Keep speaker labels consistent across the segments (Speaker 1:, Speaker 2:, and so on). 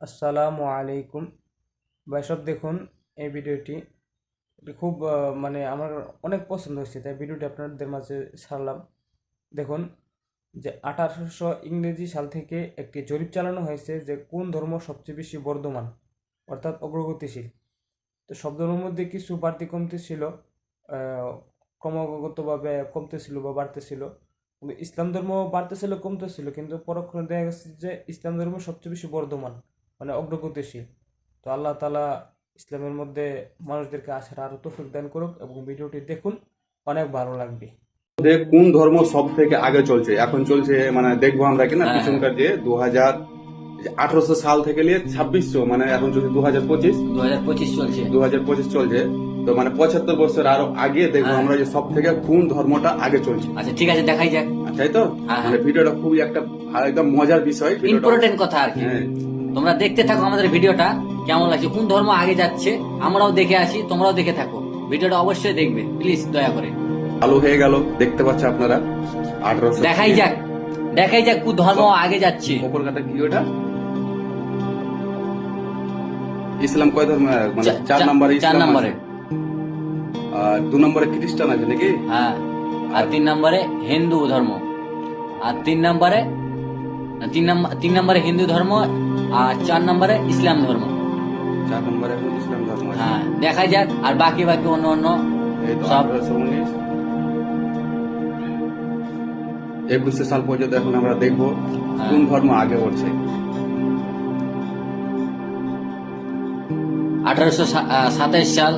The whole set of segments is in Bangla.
Speaker 1: আসসালামু আলাইকুম। সব দেখুন, এই ভিডিওটি খুব মানে আমার অনেক পছন্দ হয়েছে, তাই ভিডিওটি আপনাদের মাঝে ছাড়লাম। দেখুন, যে আঠারোশো ইংরেজি সাল থেকে একটি জরিপ চালানো হয়েছে যে কোন ধর্ম সবচেয়ে বেশি বর্ধমান, অর্থাৎ অগ্রগতিশীল। তো সব ধর্মের মধ্যে কিছু বাড়তি কমতি ছিল ক্রমাগতভাবে কমতেছিল বা বাড়তেছিল কিন্তু ইসলাম ধর্ম বাড়তেছিল কমতেছিল কিন্তু পরক্ষণে দেখা গেছে যে ইসলাম ধর্ম সবচেয়ে বেশি বর্ধমান। মানে অগ্রগতিশীল। তো আল্লাহ তালা ইসলামের মধ্যে মানুষদেরকে আসার আরও তৌফিক দান করুক এবং ভিডিওটি দেখুন। অনেক ভালো লাগবে।
Speaker 2: কোন ধর্ম সব থেকে আগে চলছে? এখন চলছে মানে দেখব আমরা কিনা
Speaker 3: হ্যাঁ।
Speaker 2: পিছনকার যে দু হাজার আঠারোশো সাল থেকে নিয়ে ছাব্বিশশো মানে এখন চলছে দু হাজার পঁচিশ
Speaker 3: দু হাজার পঁচিশ চলছে।
Speaker 2: দু হাজার পঁচিশ চলছে তো মানে পঁচাত্তর বছর আরও আগে দেখব
Speaker 3: হ্যাঁ।
Speaker 2: আমরা যে সব থেকে কোন ধর্মটা আগে চলছে।
Speaker 3: আচ্ছা ঠিক আছে দেখাই যাক।
Speaker 2: তাই তো?
Speaker 3: হ্যাঁ,
Speaker 2: মানে ভিডিওটা খুবই একটা একদম মজার বিষয়
Speaker 3: ইম্পর্টেন্ট কথা আর কি। তোমরা দেখতে থাকো আমাদের ভিডিওটা কেমন লাগছে কোন ধর্ম আগে যাচ্ছে আমরাও দেখে আসি তোমরাও দেখে থাকো। ভিডিওটা অবশ্যই দেখবে প্লিজ দয়া করে।
Speaker 2: চালু হয়ে গেল দেখতে পাচ্ছে আপনারা? আঠারোশো
Speaker 3: দেখাই যাক দেখাই যাক কোন ধর্ম আগে যাচ্ছে।
Speaker 2: ওপর কাটা কি ওটা? ইসলাম কয় ধর্ম? মানে চার নম্বরে
Speaker 3: চার নম্বরে।
Speaker 2: আর দু নম্বরে খ্রিস্টান আছে নাকি?
Speaker 3: হ্যাঁ আর তিন নম্বরে হিন্দু ধর্ম। আর তিন নম্বরে তিন নম্বর তিন নম্বরে হিন্দু ধর্ম আর চার নম্বরে ইসলাম ধর্ম
Speaker 2: চার নম্বরে ইসলাম ধর্ম
Speaker 3: হ্যাঁ দেখা যাক আর বাকি বাকি অন্য অন্য সব।
Speaker 2: একুশে সাল পর্যন্ত এখন আমরা দেখব
Speaker 3: হ্যাঁ।
Speaker 2: কোন ধর্ম আগে উঠছে
Speaker 3: আঠারোশো সাতাইশ সাল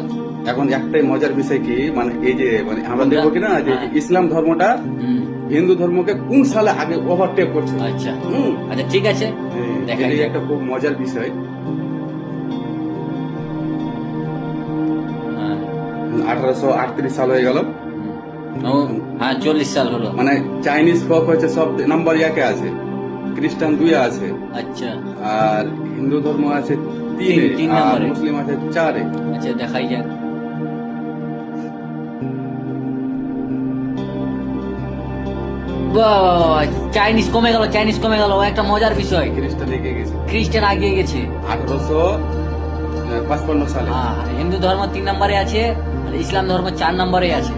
Speaker 2: এখন একটাই মজার বিষয় কি মানে এই যে মানে আমরা? দেখব কিনা যে
Speaker 3: হ্যাঁ।
Speaker 2: ইসলাম ধর্মটা হিন্দু ধর্মকে কোন সালে আগে ওভারটেক করছে?
Speaker 3: আচ্ছা। আচ্ছা ঠিক আছে।
Speaker 2: এই-
Speaker 3: দেখা
Speaker 2: একটা খুব মজার বিষয়।
Speaker 3: হ্যাঁ।
Speaker 2: আঠারোশো আটত্রিশ সাল হয়ে গেল।
Speaker 3: হ্যাঁ চল্লিশ সাল হলো।
Speaker 2: মানে চাইনিজ ফক হচ্ছে সব নাম্বার একে আছে খ্রিস্টান দুই আছে।
Speaker 3: আচ্ছা।
Speaker 2: আর হিন্দু ধর্ম আছে তিনে
Speaker 3: তিন- তিন
Speaker 2: আর মুসলিম আছে চারে।
Speaker 3: আচ্ছা দেখাই যাক। চাইনিজ কমে গেল চাইনিজ কমে গেল একটা মজার বিষয়।
Speaker 2: খ্রিস্টান এগিয়ে গেছে।
Speaker 3: খ্রিস্টান আগিয়ে গেছে।
Speaker 2: আঠারোশো পাঁচপান্ন সালে।
Speaker 3: হ্যাঁ, হিন্দু ধর্ম তিন নম্বরে আছে আর ইসলাম ধর্ম চার নম্বরে আছে।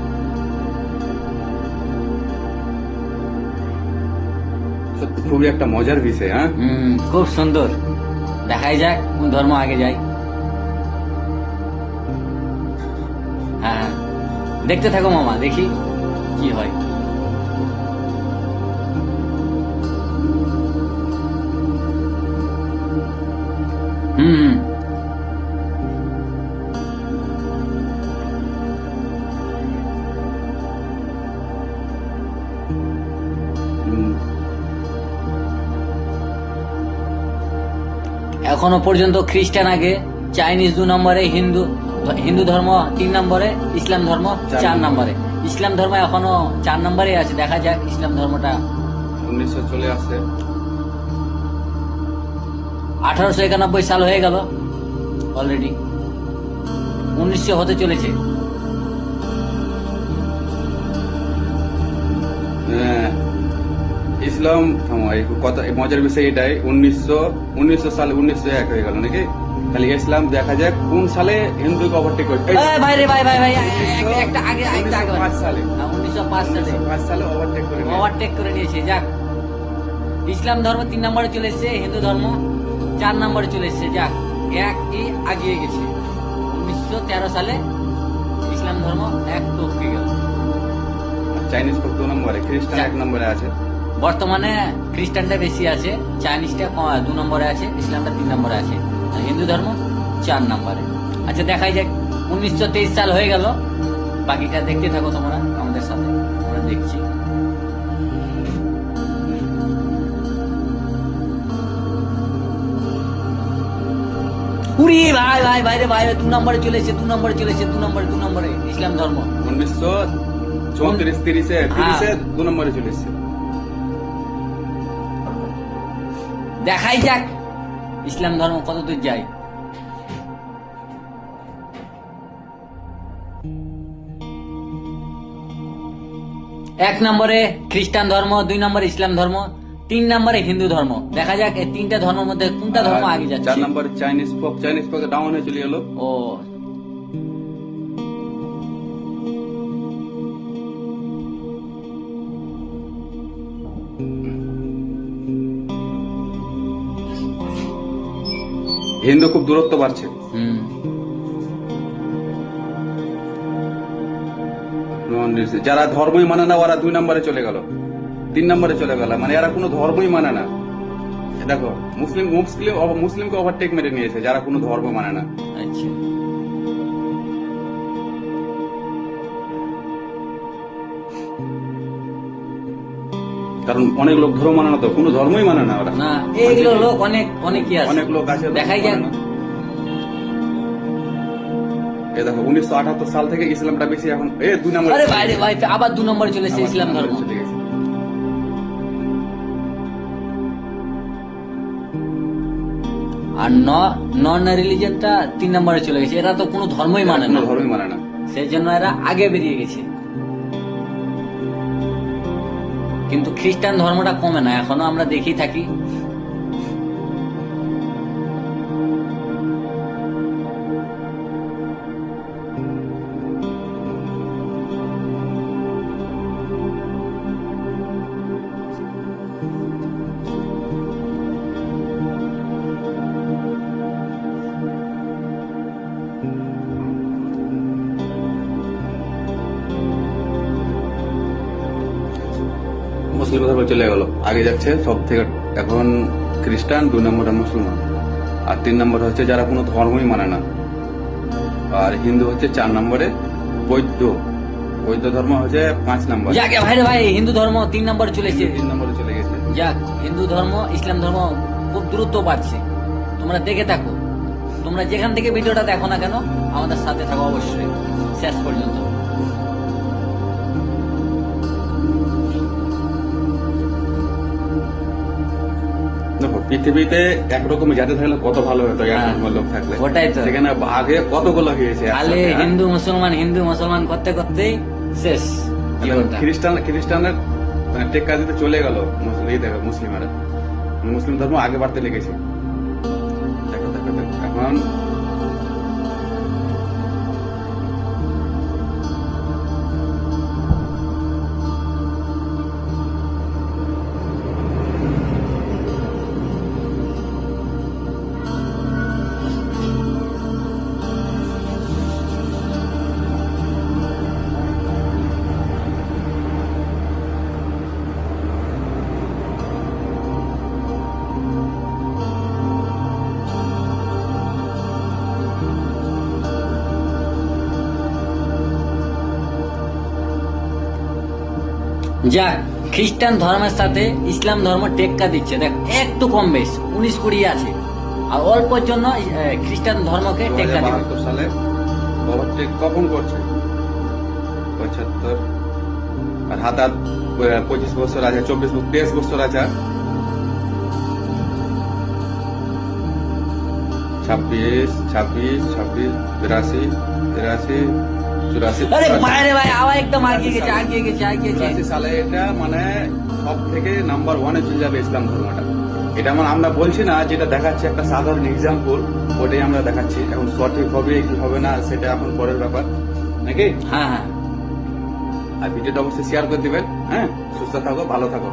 Speaker 2: খুবই একটা মজার বিষয় হ্যাঁ?
Speaker 3: খুব সুন্দর। দেখাই যাক কোন ধর্ম আগে যায়। হ্যাঁ দেখতে থাকো মামা দেখি কি হয়। এখনও পর্যন্ত খ্রিস্টান আগে চাইনিজ দু নম্বরে হিন্দু হিন্দু ধর্ম তিন নম্বরে ইসলাম ধর্ম
Speaker 2: চার। নম্বরে।
Speaker 3: ইসলাম ধর্ম এখনও চার নম্বরে আছে দেখা যাক ইসলাম ধর্মটা।
Speaker 2: উনিশশো চলে আসে
Speaker 3: আঠারোশো একানব্বই সাল হয়ে গেল অলরেডি উনিশশো হতে চলেছে।
Speaker 2: ইসলাম থামো, কথা মজার বিষয় এটাই উনিশশো উনিশশো সালে উনিশশো এক হয়ে গেল নাকি? খালি ইসলাম দেখা যাক কোন সালে হিন্দুকে ওভারটেক এই
Speaker 3: ভাই রে ভাই ভাই ভাই একটা আগে একটা আগে
Speaker 2: উনিশশো পাঁচ সালে।
Speaker 3: উনিশশো পাঁচ সালে।
Speaker 2: ওভারটেক করে নিয়েছে।
Speaker 3: ওভারটেক করে নিয়েছে যাক। ইসলাম ধর্ম তিন নম্বরে চলে এসেছে হিন্দু ধর্ম চার নম্বরে চলে এসেছে যাক। একই আগিয়ে গেছে। উনিশশো তেরো সালে ইসলাম ধর্ম এক টপকে গেল।
Speaker 2: চাইনিজ নম্বরে খ্রিস্টান এক নম্বরে আছে।
Speaker 3: বর্তমানে খ্রিস্টানটা বেশি আছে চাইনিজটা দু নম্বরে আছে ইসলামটা তিন নম্বরে আছে আর হিন্দু ধর্ম চার নম্বরে। আচ্ছা দেখাই যাক উনিশশো তেইশ সাল হয়ে গেল বাকিটা দেখতে থাকো তোমরা আমাদের সাথে আমরা দেখছি। উড়ি ভাই ভাই দু নম্বরে চলেছে দু নম্বরে চলেছে দু নম্বরে দু নম্বরে ইসলাম ধর্ম।
Speaker 2: উনিশশো চৌত্রিশ তিরিশে তিরিশে দু নম্বরে চলে এসছে।
Speaker 3: দেখাই যাক। ইসলাম ধর্ম কত দূর যায়। এক নম্বরে খ্রিস্টান ধর্ম দুই নম্বরে ইসলাম ধর্ম তিন নম্বরে হিন্দু ধর্ম। দেখা যাক এই তিনটা ধর্মের মধ্যে কোনটা ধর্ম আগে যাচ্ছে।
Speaker 2: চার নম্বরে Chinese pop Chinese pop down হয়ে চলে গেল।
Speaker 3: ও
Speaker 2: হিন্দু খুব দূরত্ব বাড়ছে।
Speaker 3: হুম।
Speaker 2: যারা ধর্মই মানে না ওরা দুই নম্বরে চলে গেল। তিন নম্বরে চলে গেল। মানে এরা কোনো ধর্মই মানে না। দেখো মুসলিম মুসলিম মুসলিমকে ওভারটেক মেরে নিয়েছে যারা কোনো ধর্ম মানে না।
Speaker 3: আচ্ছা।
Speaker 2: কারণ অনেক লোক ধর্ম মানে না তো কোনো ধর্মই মানে না ওরা।
Speaker 3: না এইগুলো লোক অনেক অনেকই আছে।
Speaker 2: অনেক লোক আছে
Speaker 3: দেখাই
Speaker 2: মানে
Speaker 3: যাক
Speaker 2: এ দেখো উনিশশো আঠাত্তর সাল থেকে ইসলামটা বেশি এখন এ দুই নম্বরে
Speaker 3: আরে বাইরে ভাই আবার নম্বরে চলে এসেছে ইসলাম ধর্ম।
Speaker 2: চলে গেছে।
Speaker 3: আর নন রিলিজনটা তিন নম্বরে চলে গেছে। এরা তো কোনো ধর্মই মানে না।
Speaker 2: ধর্মই মানে না।
Speaker 3: সেই জন্য এরা আগে বেরিয়ে গেছে। কিন্তু খ্রিস্টান ধর্মটা কমে না এখনও আমরা দেখি থাকি।
Speaker 2: মুসলিম ধর্মে চলে গেল। আগে যাচ্ছে সব থেকে এখন খ্রিস্টান দুই নম্বরে মুসলমান। আর তিন নম্বরে হচ্ছে যারা কোনো ধর্মই মানে না। আর হিন্দু হচ্ছে চার নম্বরে বৌদ্ধ বৌদ্ধ ধর্ম হচ্ছে পাঁচ নম্বর।
Speaker 3: যাকে ভাই রে ভাই হিন্দু ধর্ম তিন নম্বরে চলে এসেছে।
Speaker 2: তিন নম্বরে চলে গেছে।
Speaker 3: যাক হিন্দু ধর্ম ইসলাম ধর্ম খুব দ্রুত বাড়ছে। তোমরা দেখে থাকো। তোমরা যেখান থেকে ভিডিওটা দেখো না কেন আমাদের সাথে থাকো অবশ্যই। শেষ পর্যন্ত।
Speaker 2: পৃথিবীতে একরকম জাতি থাকলে কত ভালো হতো
Speaker 3: হ্যাঁ।
Speaker 2: লোক থাকলে
Speaker 3: ওটাই তো।
Speaker 2: সেখানে আগে কতগুলো হয়েছে আলে হ্যাঁ?
Speaker 3: হিন্দু মুসলমান হিন্দু মুসলমান করতে করতেই শেষ
Speaker 2: খ্রিস্টান খ্রিস্টানের মানে টেক্কা দিতে চলে গেল মুসলিম মুসলিমরা ধর্ম আগে বাড়তে লেগেছে দেখো দেখো দেখো এখন
Speaker 3: যাক খ্রিস্টান ধর্মের সাথে ইসলাম ধর্ম টেক্কা দিচ্ছে। দেখ একটু কম বেশ উনিশ কুড়ি আছে। আর অল্পর জন্য খ্রিস্টান ধর্মকে টেক্কা
Speaker 2: বাহাত্তর সালে কখন করছে? পঁচাত্তর। আর হাত হাত পঁচিশ বছর আছে চব্বিশ তেইশ বছর আছে। ছাব্বিশ ছাব্বিশ ছাব্বিশ বিরাশি তিরাশি
Speaker 3: আরে ভাই ভাই আবার একদম আগিয়ে গেছে আগিয়ে গেছে আগিয়ে গেছে।
Speaker 2: সালে এটা মানে সব থেকে নাম্বার ওয়ানে চলে যাবে ইসলাম ধর্মটা। এটা মানে আমরা বলছি না যেটা দেখাচ্ছি একটা সাধারণ এক্সাম্পল ওটাই আমরা দেখাচ্ছি। এখন সঠিক হবে কি হবে না সেটা এখন পরের ব্যাপার। নাকি?
Speaker 3: হ্যাঁ হ্যাঁ।
Speaker 2: আর ভিডিওটা অবশ্যই শেয়ার করে দিবেন হ্যাঁ? সুস্থ থাকো ভালো থাকো।